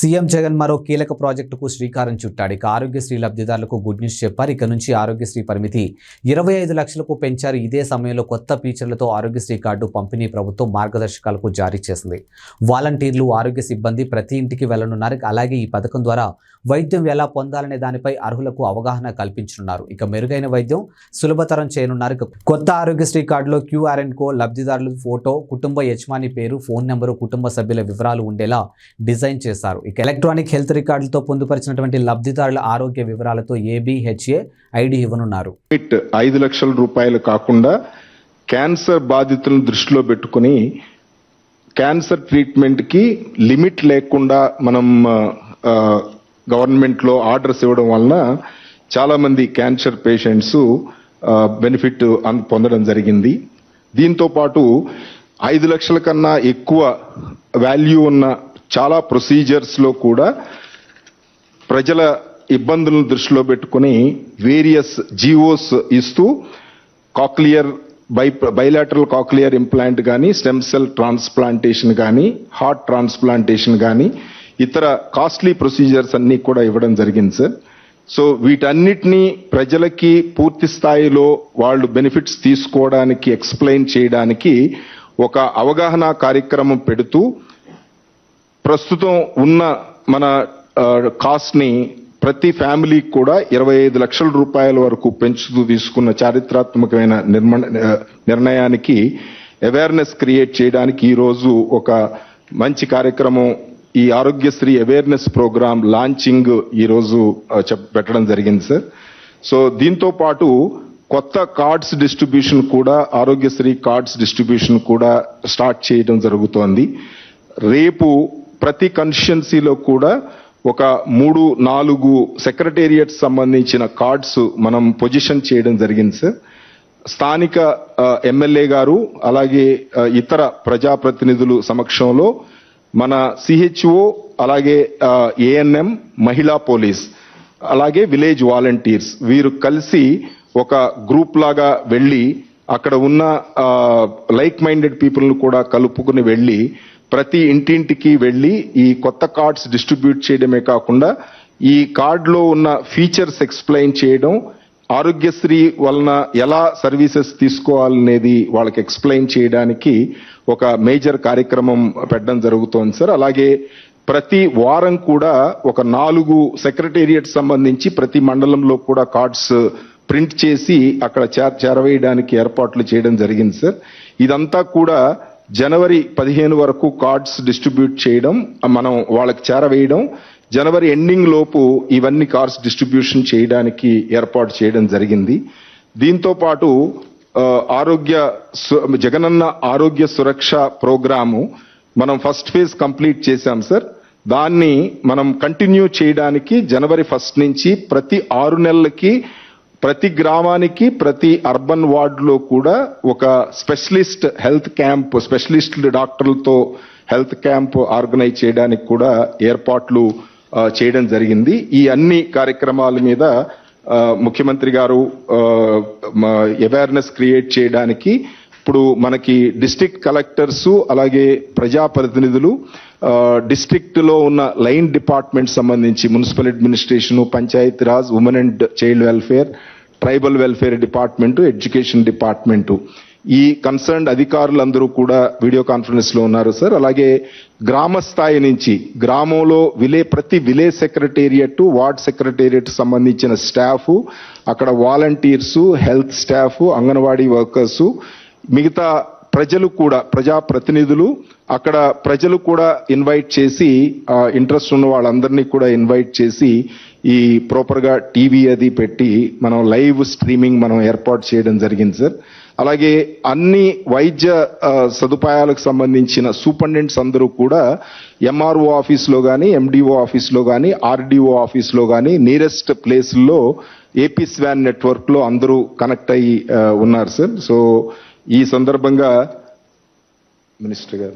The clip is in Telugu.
సీఎం జగన్ మరో కీలక ప్రాజెక్టుకు శ్రీకారం చుట్టాడు. ఇక ఆరోగ్యశ్రీ లబ్ధిదారులకు గుడ్ న్యూస్ చెప్పారు. ఇక నుంచి ఆరోగ్యశ్రీ పరిమితి ఇరవై ఐదు లక్షలకు పెంచారు. ఇదే సమయంలో కొత్త ఫీచర్లతో ఆరోగ్యశ్రీ కార్డు పంపిణీ ప్రభుత్వం మార్గదర్శకాలకు జారీ చేసింది. వాలంటీర్లు ఆరోగ్య సిబ్బంది ప్రతి ఇంటికి వెళ్ళనున్నారు అలాగే ఈ పథకం ద్వారా వైద్యం ఎలా పొందాలనే దానిపై అర్హులకు అవగాహన కల్పించనున్నారు. ఇక మెరుగైన వైద్యం సులభతరం చేయనున్నారు. కొత్త ఆరోగ్యశ్రీ కార్డులో క్యూఆర్ అండ్ కో లబ్ధిదారుల ఫోటో కుటుంబ యజమాని పేరు ఫోన్ నెంబరు కుటుంబ సభ్యుల వివరాలు ఉండేలా డిజైన్ చేశారు. ఇక ఎలక్ట్రానిక్ హెల్త్ రికార్డులతో పొందుపరిచినటువంటి లబ్ధిదారుల ఆరోగ్య వివరాలతో ఏబిహెచ్ఏ ఐడి ఇవ్వనున్నారు. ఐదు లక్షల రూపాయలు కాకుండా క్యాన్సర్ బాధితులను దృష్టిలో పెట్టుకుని క్యాన్సర్ ట్రీట్మెంట్కి లిమిట్ లేకుండా మనం గవర్నమెంట్లో ఆర్డర్స్ ఇవ్వడం వలన చాలామంది క్యాన్సర్ పేషెంట్స్ బెనిఫిట్ పొందడం జరిగింది. దీంతో పాటు ఐదు లక్షల కన్నా ఎక్కువ వాల్యూ ఉన్న చాలా ప్రొసీజర్స్లో కూడా ప్రజల ఇబ్బందులను దృష్టిలో పెట్టుకుని వేరియస్ జీవోస్ ఇస్తూ cochlear bi bilateral cochlear implant కానీ స్టెమ్ సెల్ ట్రాన్స్ప్లాంటేషన్ కానీ హార్ట్ ట్రాన్స్ప్లాంటేషన్ కానీ ఇతర కాస్ట్లీ ప్రొసీజర్స్ అన్నీ కూడా ఇవ్వడం జరిగింది సార్. సో వీటన్నిటినీ ప్రజలకి పూర్తి స్థాయిలో వాళ్ళు బెనిఫిట్స్ తీసుకోవడానికి ఎక్స్ప్లెయిన్ చేయడానికి ఒక అవగాహన కార్యక్రమం పెడుతూ ప్రస్తుతం ఉన్న మన కాస్ట్ని ప్రతి ఫ్యామిలీకి కూడా ఇరవై ఐదు లక్షల రూపాయల వరకు పెంచుతూ తీసుకున్న చారిత్రాత్మకమైన నిర్మ నిర్ణయానికి అవేర్నెస్ క్రియేట్ చేయడానికి ఈ రోజు ఒక మంచి కార్యక్రమం ఈ ఆరోగ్యశ్రీ అవేర్నెస్ ప్రోగ్రామ్ లాంచింగ్ ఈ రోజు పెట్టడం జరిగింది సార్. సో దీంతో పాటు కొత్త కార్డ్స్ డిస్ట్రిబ్యూషన్ కూడా ఆరోగ్యశ్రీ కార్డ్స్ డిస్ట్రిబ్యూషన్ కూడా స్టార్ట్ చేయడం జరుగుతోంది. రేపు ప్రతి కన్స్టిట్యున్సీలో కూడా ఒక మూడు నాలుగు సెక్రటేరియట్ సంబంధించిన కార్డ్స్ మనం పొజిషన్ చేయడం జరిగింది సార్. స్థానిక ఎమ్మెల్యే గారు అలాగే ఇతర ప్రజాప్రతినిధులు సమక్షంలో మన సిహెచ్ఓ అలాగే ఏఎన్ఎం మహిళా పోలీస్ అలాగే విలేజ్ వాలంటీర్స్ వీరు కలిసి ఒక గ్రూప్ లాగా వెళ్ళి అక్కడ ఉన్న లైక్ మైండెడ్ పీపుల్ను కూడా కలుపుకుని వెళ్ళి ప్రతి ఇంటింటికి వెళ్ళి ఈ కొత్త కార్డ్స్ డిస్ట్రిబ్యూట్ చేయడమే కాకుండా ఈ కార్డులో ఉన్న ఫీచర్స్ ఎక్స్ప్లెయిన్ చేయడం ఆరోగ్యశ్రీ వలన ఎలా సర్వీసెస్ తీసుకోవాలనేది వాళ్ళకి ఎక్స్ప్లెయిన్ చేయడానికి ఒక మేజర్ కార్యక్రమం పెట్టడం జరుగుతోంది సార్. అలాగే ప్రతి వారం కూడా ఒక నాలుగు సెక్రటేరియట్ సంబంధించి ప్రతి మండలంలో కూడా కార్డ్స్ ప్రింట్ చేసి అక్కడ చేర చేరవేయడానికి ఏర్పాట్లు చేయడం జరిగింది సార్. ఇదంతా కూడా జనవరి పదిహేను వరకు కార్డ్స్ డిస్ట్రిబ్యూట్ చేయడం మనం వాళ్ళకి చేరవేయడం జనవరి ఎండింగ్ లోపు ఇవన్నీ కార్డ్స్ డిస్ట్రిబ్యూషన్ చేయడానికి ఏర్పాటు చేయడం జరిగింది. దీంతో పాటు ఆరోగ్య సు- జగనన్న ఆరోగ్య సురక్ష ప్రోగ్రాము మనం ఫస్ట్ ఫేజ్ కంప్లీట్ చేశాం సార్. దాన్ని మనం కంటిన్యూ చేయడానికి జనవరి ఫస్ట్ నుంచి ప్రతి ఆరు నెలలకి ప్రతి గ్రామానికి ప్రతి అర్బన్ వార్డులో కూడా ఒక స్పెషలిస్ట్ హెల్త్ క్యాంప్ స్పెషలిస్ట్ డాక్టర్లతో హెల్త్ క్యాంప్ ఆర్గనైజ్ చేయడానికి కూడా ఏర్పాట్లు చేయడం జరిగింది. ఈ అన్ని కార్యక్రమాల మీద ముఖ్యమంత్రి గారు అవేర్నెస్ క్రియేట్ చేయడానికి ఇప్పుడు మనకి డిస్ట్రిక్ట్ కలెక్టర్స్ అలాగే ప్రజాప్రతినిధులు డిస్ట్రిక్ట్లో ఉన్న లైన్ డిపార్ట్మెంట్ సంబంధించి municipal administration panchayat raj women and child welfare tribal welfare department education department ఈ కన్సర్న్డ్ అధికారులందరూ కూడా వీడియో కాన్ఫరెన్స్లో ఉన్నారు సార్ అలాగే గ్రామ స్థాయి నుంచి గ్రామంలో విలే ప్రతి విలేజ్ సెక్రటేరియట్ వార్డ్ సెక్రటేరియట్ సంబంధించిన స్టాఫ్ అక్కడ volunteers health staff anganwadi workers మిగతా ప్రజలు కూడా ప్రజా ప్రతినిధులు అక్కడ ప్రజలు కూడా ఇన్వైట్ చేసి ఇంట్రెస్ట్ ఉన్న వాళ్ళందరినీ కూడా ఇన్వైట్ చేసి ఈ ప్రాపర్గా టీవీ అది పెట్టి మనం లైవ్ స్ట్రీమింగ్ మనం ఏర్పాటు చేయడం జరిగింది సార్ అలాగే అన్ని వైద్య సదుపాయాలకు సంబంధించిన సూపరింటెండెంట్స్ అందరూ కూడా ఎంఆర్ఓ ఆఫీస్లో కానీ ఎండిఓ ఆఫీస్లో కానీ ఆర్డీఓ ఆఫీస్లో కానీ నియరెస్ట్ ప్లేస్లో ఏపీ స్వాన్ నెట్వర్క్లో అందరూ కనెక్ట్ అయ్యి ఉన్నారు సార్ సో ఈ సందర్భంగా మినిస్టర్ గారు